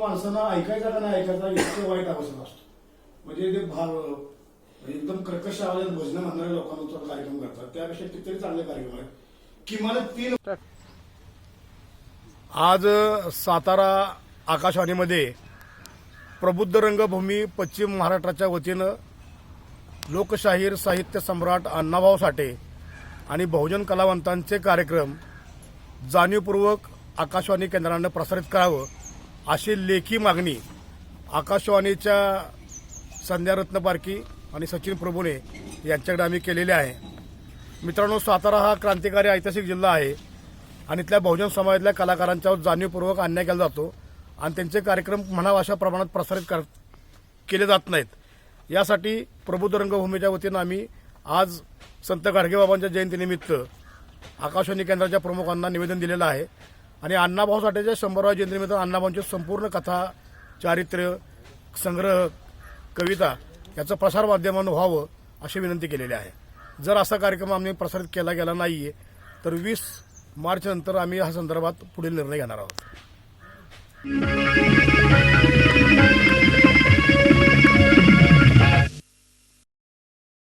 माणसांना ऐकायचा का नाही ऐकायचा इतकं वाईट अवस्था असतो. म्हणजे ते भाव म्हणजे एकदम कर्कश आवाजात भजन म्हणणाऱ्या लोकांचा कार्यक्रम करतात. त्यापेक्षा कितीतरी चांगले कार्यक्रम आहेत. किमान तीन आज सातारा आकाशवाणीमध्ये प्रबुद्ध रंगभूमी पश्चिम महाराष्ट्राच्या वतीनं लोकशाहीर साहित्य सम्राट अण्णाभाऊ साठे आणि बहुजन कलावंतांचे कार्यक्रम जाणीवपूर्वक आकाशवाणी केंद्रानं प्रसारित करावं. अशी लेखी मागणी आकाशवाणीच्या संध्यारत्न रत्नपारखी आणि सचिन प्रभुने यांच्याकडे आम्ही केलेली आहे. मित्रांनो सातारा हा क्रांतिकारी ऐतिहासिक जिल्हा आहे आणि इथल्या बहुजन समाजातल्या कलाकारांच्यावर जाणीवपूर्वक अन्याय केला जातो आणि त्यांचे कार्यक्रम म्हणावा अशा प्रमाणात प्रसारित कर केले जात नाहीत. यासाठी प्रबुद्ध रंगभूमीच्या वतीनं आम्ही आज संत गाडगेबाबांच्या जयंतीनिमित्त आकाशवाणी केंद्राच्या प्रमुखांना निवेदन दिलेलं आहे. आणि अण्णाभाऊ साठेच्या शंभराव्या जयंतीनिमित्त अण्णाभाऊंची संपूर्ण कथा चारित्र्य संग्रह कविता याचं प्रसार माध्यमानं व्हावं अशी विनंती केलेली आहे. जर असा कार्यक्रम आम्ही प्रसारित केला गेला नाहीये तर वीस मार्चनंतर आम्ही ह्या संदर्भात पुढील निर्णय घेणार आहोत.